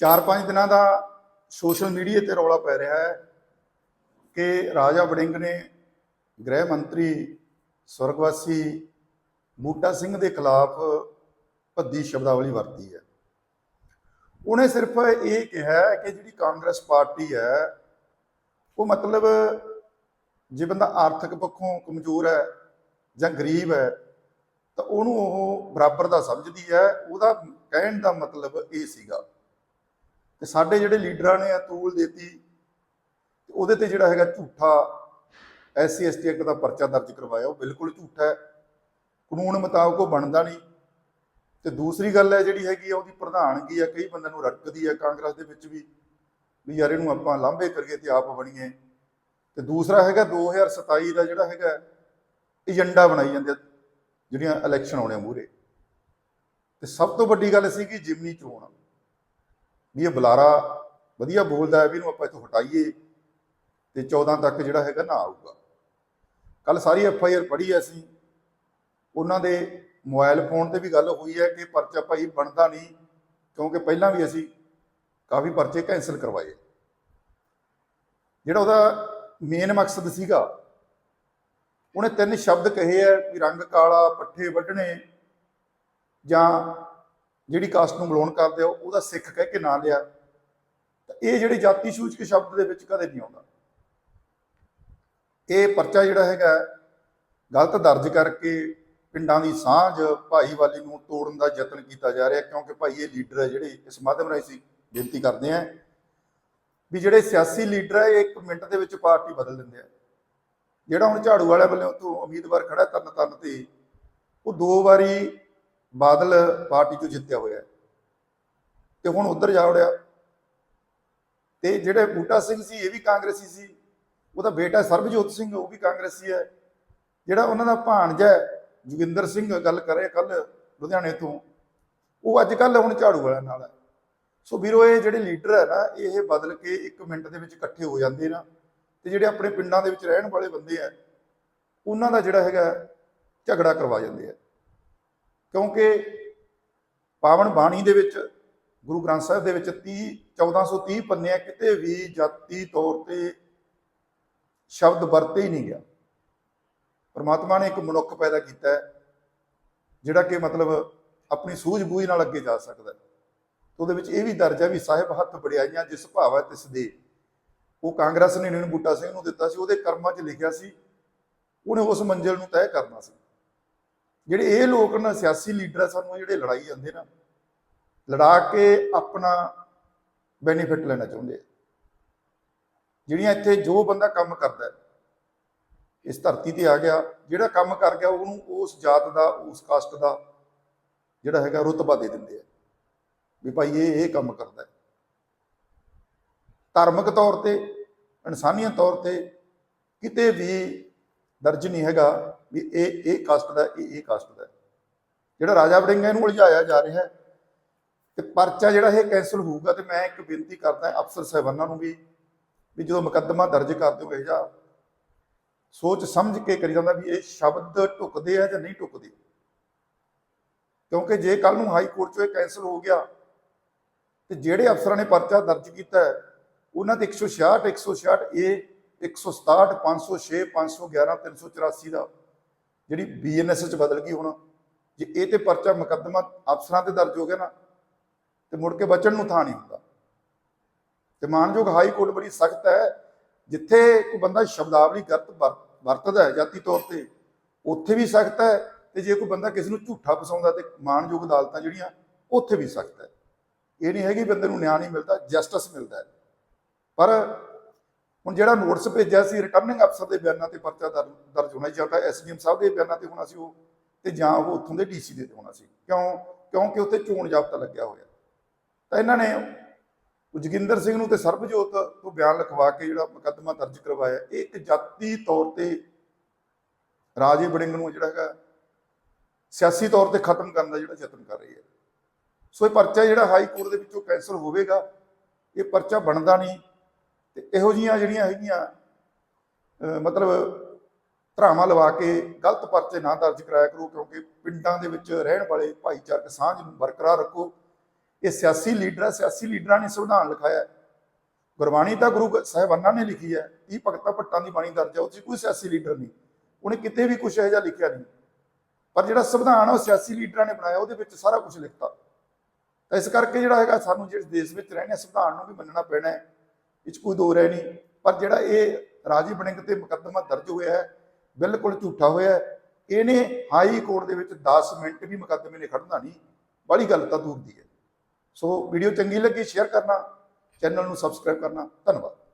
4-5 ਦਿਨਾਂ ਦਾ social media ਤੇ ਰੌਲਾ ਪੈ ਰਿਹਾ ਹੈ ਕਿ ਰਾਜਾ ਵੜਿੰਗ ਨੇ ਗ੍ਰਹਿ ਮੰਤਰੀ, ਸਵਰਗਵਾਸੀ ਬੂਟਾ ਸਿੰਘ ਦੇ ਖਿਲਾਫ ਭੱਦੀ ਸ਼ਬਦਾਵਲੀ ਵਰਤੀ ਹੈ। ਉਹਨੇ ਸਿਰਫ ਇਹ ਕਿਹਾ ਕਿ ਜਿਹੜੀ ਕਾਂਗਰਸ ਪਾਰਟੀ ਹੈ, ਉਹ ਮਤਲਬ ਜੇ ਬੰਦਾ ਆਰਥਿਕ ਪੱਖੋਂ ਕਮਜ਼ੋਰ ਹੈ ਜਾਂ ਗਰੀਬ ਹੈ, ਤਾਂ ਉਹਨੂੰ ਉਹ ਬਰਾਬਰ ਦਾ ਸਮਝਦੀ ਹੈ। ਉਹਦਾ ਕਹਿਣ ਦਾ ਮਤਲਬ ਇਹ ਸੀਗਾ ਤੇ ਸਾਡੇ ਜਿਹੜੇ ਲੀਡਰਾਂ ਨੇ ਅਤੂਲ ਦੇਤੀ, ਤੇ ਉਹਦੇ ਤੇ ਜਿਹੜਾ ਹੈਗਾ ਝੂਠਾ ਐਸਸੀ ਐਸਟੀ ਐਕਟ ਦਾ ਪਰਚਾ ਦਰਜ ਕਰਵਾਇਆ, ਉਹ ਬਿਲਕੁਲ ਝੂਠਾ ਹੈ। ਕਾਨੂੰਨ ਮੁਤਾਬਕ ਉਹ ਬਣਦਾ ਨਹੀਂ। ਤੇ ਦੂਸਰੀ ਗੱਲ ਹੈ ਜਿਹੜੀ ਹੈਗੀ ਆ, ਉਹਦੀ ਪ੍ਰਧਾਨਗੀ ਆ, ਕਈ ਬੰਦਿਆਂ ਨੂੰ ਰਟਕਦੀ ਹੈ ਕਾਂਗਰਸ ਦੇ ਵਿੱਚ ਵੀ ਵੀ ਯਾਰ ਇਹਨੂੰ ਆਪਾਂ ਲਾਂਭੇ ਕਰੀਏ ਤੇ ਆਪ ਬਣੀਏ। ਤੇ ਦੂਸਰਾ ਹੈਗਾ 2027 ਦਾ ਜਿਹੜਾ ਹੈਗਾ, ਏਜੰਡਾ ਬਣਾਈ ਜਾਂਦੇ ਜਿਹੜੀਆਂ ਇਲੈਕਸ਼ਨ ਆਉਣੇ ਮੂਰੇ ਤੇ ਸਭ ਤੋਂ ਵੱਡੀ ਗੱਲ ਸੀ ਕਿ ਜਿਮਨੀ ਚੋਣ ਵੀ ਇਹ ਬੁਲਾਰਾ ਵਧੀਆ ਬੋਲਦਾ ਹੈ, ਵੀ ਇਹਨੂੰ ਆਪਾਂ ਇੱਥੋਂ ਹਟਾਈਏ ਤੇ 14 ਤੱਕ ਜਿਹੜਾ ਹੈਗਾ ਨਾ ਆਊਗਾ। ਕੱਲ ਸਾਰੀ ਐਫ ਆਈ ਆਰ ਪੜ੍ਹੀ ਅਸੀਂ। ਉਹਨਾਂ ਦੇ ਮੋਬਾਈਲ ਫੋਨ ਤੇ ਵੀ ਗੱਲ ਹੋਈ ਹੈ ਕਿ ਪਰਚਾ ਭਾਈ ਬਣਦਾ ਨਹੀਂ, ਕਿਉਂਕਿ ਪਹਿਲਾਂ ਵੀ ਅਸੀਂ ਕਾਫੀ ਪਰਚੇ ਕੈਂਸਲ ਕਰਵਾਏ। ਜਿਹੜਾ ਉਹਦਾ ਮੇਨ ਮਕਸਦ ਸੀਗਾ, ਉਹਨੇ ਤਿੰਨ ਸ਼ਬਦ ਕਹੇ ਆ ਵੀ ਰੰਗ ਕਾਲਾ, ਪੱਠੇ ਵੱਢਣੇ ਜਾਂ ਜਿਹੜੀ ਕਾਸਟ ਨੂੰ ਮਲੋਨ ਕਰਦੇ ਆ, ਉਹਦਾ ਸਿੱਖ ਕਹਿ ਕੇ ਨਾਂ ਲਿਆ। ਤਾਂ ਇਹ ਜਿਹੜੇ ਜਾਤੀ ਸੂਚਕ ਸ਼ਬਦ ਦੇ ਵਿੱਚ ਕਦੇ ਨਹੀਂ ਆਉਂਦਾ। ਇਹ ਪਰਚਾ ਜਿਹੜਾ ਹੈਗਾ, ਗਲਤ ਦਰਜ ਕਰਕੇ ਪਿੰਡਾਂ ਦੀ ਸਾਂਝ ਭਾਈਵਾਲੀ ਨੂੰ ਤੋੜਨ ਦਾ ਯਤਨ ਕੀਤਾ ਜਾ ਰਿਹਾ, ਕਿਉਂਕਿ ਭਾਈ ਇਹ ਲੀਡਰ ਹੈ ਜਿਹੜੇ ਇਸ ਮਾਧਿਅਮ ਰਾਹੀਂ ਅਸੀਂ ਬੇਨਤੀ ਕਰਦੇ ਹਾਂ ਵੀ ਜਿਹੜੇ ਸਿਆਸੀ ਲੀਡਰ ਹੈ, ਇਹ ਇੱਕ ਮਿੰਟ ਦੇ ਵਿੱਚ ਪਾਰਟੀ ਬਦਲ ਦਿੰਦੇ ਆ। ਜਿਹੜਾ ਹੁਣ ਝਾੜੂ ਵਾਲਿਆਂ ਵੱਲੋਂ ਤੋਂ ਉਮੀਦਵਾਰ ਖੜਾ ਤਰਨ ਤਰਨ ਤੇ, ਉਹ ਦੋ ਵਾਰੀ ਬਾਦਲ ਪਾਰਟੀ 'ਚੋਂ ਜਿੱਤਿਆ ਹੋਇਆ ਹੈ। ਤੇ ਹੁਣ ਉਧਰ ਜਾ ਵੜਿਆ। ਤੇ ਜਿਹੜੇ ਬੂਟਾ ਸਿੰਘ ਸੀ ਇਹ ਵੀ ਕਾਂਗਰਸੀ ਸੀ। ਉਹਦਾ ਬੇਟਾ ਸਰਬਜੋਤ ਸਿੰਘ ਉਹ ਵੀ ਕਾਂਗਰਸੀ ਹੈ। ਜਿਹੜਾ ਉਹਨਾਂ ਦਾ ਭਾਣਜਾ ਹੈ, ਜੋਗਿੰਦਰ ਸਿੰਘ ਗੱਲ ਕਰੇ ਕੱਲ ਲੁਧਿਆਣੇ ਤੋਂ। ਉਹ ਅੱਜ ਕੱਲ ਹੁਣ ਝਾੜੂ ਵਾਲਿਆਂ ਨਾਲ ਹੈ। ਸੋ ਵੀਰੋ ਇਹ ਜਿਹੜੇ ਲੀਡਰ ਹੈ ਨਾ ਇਹ ਬਦਲ ਕੇ ਇੱਕ ਮਿੰਟ ਦੇ ਵਿੱਚ ਇਕੱਠੇ ਹੋ ਜਾਂਦੇ ਨਾ। ਤੇ ਜਿਹੜੇ ਆਪਣੇ ਪਿੰਡਾਂ ਦੇ ਵਿੱਚ ਰਹਿਣ ਵਾਲੇ ਬੰਦੇ ਆ ਉਹਨਾਂ ਦਾ ਜਿਹੜਾ ਹੈਗਾ ਝਗੜਾ ਕਰਵਾ ਜਾਂਦੇ ਆ ਕਿਉਂਕਿ ਪਾਵਨ ਬਾਣੀ ਦੇ ਵਿੱਚ ਗੁਰੂ ਗ੍ਰੰਥ ਸਾਹਿਬ ਦੇ ਵਿੱਚ 30 1430 ਪੰਨਿਆਂ ਕਿਤੇ ਵੀ ਜਾਤੀ ਤੌਰ ਤੇ ਸ਼ਬਦ ਵਰਤੇ ਹੀ ਨਹੀਂ ਗਿਆ। ਪਰਮਾਤਮਾ ਨੇ ਇੱਕ ਮਨੁੱਖ ਪੈਦਾ ਕੀਤਾ ਹੈ, ਜਿਹੜਾ ਕਿ ਮਤਲਬ ਆਪਣੀ ਸੂਝ-ਬੂਝ ਨਾਲ ਅੱਗੇ ਜਾ ਸਕਦਾ ਹੈ। ਉਹਦੇ ਵਿੱਚ ਇਹ ਵੀ ਦਰਜ ਹੈ ਵੀ ਸਾਹਿਬ ਹੱਥ ਬੜਿਆਈਆਂ ਜਿਸ ਭਾਵ ਹੈ ਤਿਸ ਦੇ। ਉਹ ਕਾਂਗਰਸ ਨੇ ਨੀਣ ਬੂਟਾ ਸਿੰਘ ਨੂੰ ਦਿੱਤਾ ਸੀ, ਉਹਦੇ ਕਰਮਾਂ 'ਚ ਲਿਖਿਆ ਸੀ, ਉਹਨੇ ਉਸ ਮੰਜ਼ਿਲ ਨੂੰ ਤੈਅ ਕਰਨਾ ਸੀ। ਜਿਹੜੇ ਇਹ ਲੋਕ ਨਾ ਸਿਆਸੀ ਲੀਡਰ ਆ, ਸਾਨੂੰ ਜਿਹੜੇ ਲੜਾਈ ਜਾਂਦੇ ਨਾ, ਲੜਾ ਕੇ ਆਪਣਾ ਬੈਨੀਫਿਟ ਲੈਣਾ ਚਾਹੁੰਦੇ ਆ। ਜਿਹੜੀਆਂ ਇੱਥੇ ਜੋ ਬੰਦਾ ਕੰਮ ਕਰਦਾ, ਇਸ ਧਰਤੀ ਤੇ ਆ ਗਿਆ, ਜਿਹੜਾ ਕੰਮ ਕਰ ਗਿਆ, ਉਹਨੂੰ ਉਸ ਜਾਤ ਦਾ, ਉਸ ਕਾਸਟ ਦਾ ਜਿਹੜਾ ਹੈਗਾ, ਰੁਤਬਾ ਦੇ ਦਿੰਦੇ ਆ। ਵੀ ਭਾਈ ਇਹ ਇਹ ਕੰਮ ਕਰਦਾ ਧਾਰਮਿਕ ਤੌਰ ਤੇ, ਇਨਸਾਨੀਅਤ ਤੌਰ ਤੇ ਕਿਤੇ ਵੀ ਦਰਜ ਨਹੀਂ ਹੈਗਾ ਵੀ ਇਹ ਇਹ ਕਾਸਟ ਦਾ, ਇਹ ਇਹ ਕਾਸਟ ਦਾ। ਜਿਹੜਾ ਰਾਜਾ ਵੜਿੰਗ ਇਹਨੂੰ ਉਲਝਾਇਆ ਜਾ ਰਿਹਾ ਹੈ ਤੇ ਪਰਚਾ ਜਿਹੜਾ ਇਹ ਕੈਂਸਲ ਹੋਊਗਾ ਤੇ ਮੈਂ ਇੱਕ ਬੇਨਤੀ ਕਰਦਾ ਅਫਸਰ ਸਾਹਿਬਾਨਾਂ ਨੂੰ ਵੀ ਵੀ ਜਦੋਂ ਮੁਕੱਦਮਾ ਦਰਜ ਕਰ ਹੋ ਇਹ ਜਾ ਸੋਚ ਸਮਝ ਕੇ ਕਰੀ ਜਾਂਦਾ ਵੀ ਇਹ ਸ਼ਬਦ ਢੁਕਦੇ ਆ ਜਾਂ ਨਹੀਂ ਢੁਕਦੇ। ਕਿਉਂਕਿ ਜੇ ਕੱਲ ਨੂੰ ਹਾਈ ਕੋਰਟ 'ਚੋਂ ਇਹ ਕੈਂਸਲ ਹੋ ਗਿਆ, ਤੇ ਜਿਹੜੇ ਅਫਸਰਾਂ ਨੇ ਪਰਚਾ ਦਰਜ ਕੀਤਾ ਉਹਨਾਂ ਤੇ 166 166 ਇਹ 167 506 511 384 ਦਾ, ਜਿਹੜੀ ਬੀਐਨਐਸ ਚ ਬਦਲ ਗਈ ਹੁਣ, ਜੇ ਇਹ ਤੇ ਪਰਚਾ ਮੁਕੱਦਮਾ ਅਫਸਰਾਂ ਤੇ ਦਰਜ ਹੋ ਗਿਆ ਨਾ, ਤੇ ਮੁੜ ਕੇ ਬਚਣ ਨੂੰ ਥਾਂ ਨਹੀਂ ਹੁੰਦਾ। ਤੇ ਮਾਨਯੋਗ ਹਾਈ ਕੋਰਟ ਬੜੀ ਸਖਤ ਹੈ, ਜਿੱਥੇ ਕੋਈ ਬੰਦਾ ਸ਼ਬਦਾਵਲੀ ਗਲਤ ਵਰ- ਵਰਤਦਾ ਹੈ ਜਾਤੀ ਤੌਰ ਤੇ, ਉੱਥੇ ਵੀ ਸਖਤ ਹੈ, ਤੇ ਜੇ ਕੋਈ ਬੰਦਾ ਕਿਸੇ ਨੂੰ ਝੂਠਾ ਫਸਾਉਂਦਾ ਤੇ ਮਾਨਯੋਗ ਅਦਾਲਤਾਂ ਜਿਹੜੀਆਂ, ਉੱਥੇ ਵੀ ਸਖਤ ਹੈ। ਇਹ ਨਹੀਂ ਹੈਗੀ ਬੰਦੇ ਨੂੰ ਨਿਆਂ ਨਹੀਂ ਮਿਲਦਾ, ਜਸਟਿਸ ਮਿਲਦਾ ਪਰ ਹੁਣ ਜਿਹੜਾ ਨੋਟਿਸ ਭੇਜਿਆ ਸੀ ਰਿਟਰਨਿੰਗ ਅਫਸਰ ਦੇ ਬਿਆਨਾਂ ਤੇ ਪਰਚਾ ਦਰ- ਦਰਜ ਹੋਣਾ ਚਾਹੀਦਾ ਐਸਡੀਐਮ ਸਾਹਿਬ ਦੇ ਬਿਆਨਾਂ ਤੇ ਹੋਣਾ ਸੀ ਉਹ, ਤੇ ਜਾਂ ਉਹ ਉੱਥੋਂ ਦੇ ਡੀਸੀ ਦੇ ਤੇ ਹੋਣਾ ਸੀ। ਕਿਉਂ, ਕਿਉਂਕਿ ਉੱਥੇ ਚੋਣ ਜਾਬਤਾ ਲੱਗਿਆ ਹੋਇਆ। ਤਾਂ ਇਹਨਾਂ ਨੇ ਉਹ ਜੋਗਿੰਦਰ ਸਿੰਘ ਨੂੰ ਤੇ ਸਰਬਜੋਤ ਤੋਂ ਬਿਆਨ ਲਿਖਵਾ ਕੇ ਜਿਹੜਾ ਮੁਕੱਦਮਾ ਦਰਜ ਕਰਵਾਇਆ। ਇਹ ਇੱਕ ਜਾਤੀ ਤੌਰ ਤੇ ਰਾਜੇ ਵੜਿੰਗ ਨੂੰ ਜਿਹੜਾ ਹੈਗਾ, ਸਿਆਸੀ ਤੌਰ ਤੇ ਖਤਮ ਕਰਨ ਦਾ ਜਿਹੜਾ ਯਤਨ ਕਰ ਰਹੀ ਹੈ। ਸੋ ਇਹ ਪਰਚਾ ਜਿਹੜਾ ਹਾਈ ਕੋਰਟ ਦੇ ਵਿੱਚੋਂ ਕੈਂਸਲ ਹੋਵੇਗਾ, ਇਹ ਪਰਚਾ ਬਣਦਾ ਨਹੀਂ। ਤੇ ਇਹੋ ਜੀਆਂ ਜਿਹੜੀਆਂ ਹੈਗੀਆਂ ਮਤਲਬ ਧਰਾਵਾਂ ਲਵਾ ਕੇ ਗਲਤ ਪਰਚੇ ਨਾ ਦਰਜ ਕਰਾਇਆ ਕਰੋ, ਕਿਉਂਕਿ ਪਿੰਡਾਂ ਦੇ ਵਿੱਚ ਰਹਿਣ ਵਾਲੇ ਭਾਈਚਾਰਕ ਸਾਂਝ ਨੂੰ ਬਰਕਰਾਰ ਰੱਖੋ। ਇਹ ਸਿਆਸੀ ਲੀਡਰ ਹੈ, ਸਿਆਸੀ ਲੀਡਰਾਂ ਨੇ ਸੰਵਿਧਾਨ ਲਿਖਾਇਆ ਹੈ। ਗੁਰਬਾਣੀ ਤਾਂ ਗੁਰੂ ਗ- ਸਾਹਿਬਾਨਾਂ ਨੇ ਲਿਖੀ ਹੈ ਇਹ ਭਗਤਾਂ ਭੱਟਾਂ ਦੀ ਬਾਣੀ ਦਰਜ ਹੈ ਉਹ 'ਚ ਕੋਈ ਸਿਆਸੀ ਲੀਡਰ ਨਹੀਂ। ਉਹਨੇ ਕਿਤੇ ਵੀ ਕੁਝ ਇਹੋ ਜਿਹਾ ਲਿਖਿਆ ਨਹੀਂ। ਪਰ ਜਿਹੜਾ ਸੰਵਿਧਾਨ ਉਹ ਸਿਆਸੀ ਲੀਡਰਾਂ ਨੇ ਬਣਾਇਆ, ਉਹਦੇ ਵਿੱਚ ਸਾਰਾ ਕੁਝ ਲਿਖਤਾ। ਤਾਂ ਇਸ ਕਰਕੇ ਜਿਹੜਾ ਹੈਗਾ, ਸਾਨੂੰ ਜਿਹੜੇ ਦੇਸ਼ ਵਿੱਚ ਰਹਿਣਾ ਸੰਵਿਧਾਨ ਨੂੰ ਵੀ ਮੰਨਣਾ ਪੈਣਾ ਹੈ। ਇਹ 'ਚ ਕੋਈ ਦੋ ਰਹਿ ਨਹੀਂ। ਪਰ ਜਿਹੜਾ ਇਹ ਰਾਜੀ ਬਣਿੰਗ ਤੇ ਮੁਕੱਦਮਾ ਦਰਜ ਹੋਇਆ ਹੈ, ਬਿਲਕੁਲ ਝੂਠਾ ਹੋਇਆ ਹੈ। ਇਹਨੇ ਹਾਈ ਕੋਰਟ ਦੇ ਵਿੱਚ 10 ਮਿੰਟ ਵੀ ਮੁਕੱਦਮੇ ਨੇ ਖੜਨਾ ਨਹੀਂ ਬੜੀ ਗੱਲ ਤਾਂ ਦੂਰ ਦੀ ਹੈ। ਸੋ ਵੀਡੀਓ ਚੰਗੀ ਲੱਗੀ, ਸ਼ੇਅਰ ਕਰਨਾ, ਚੈਨਲ ਨੂੰ ਸਬਸਕ੍ਰਾਈਬ ਕਰਨਾ। ਧੰਨਵਾਦ।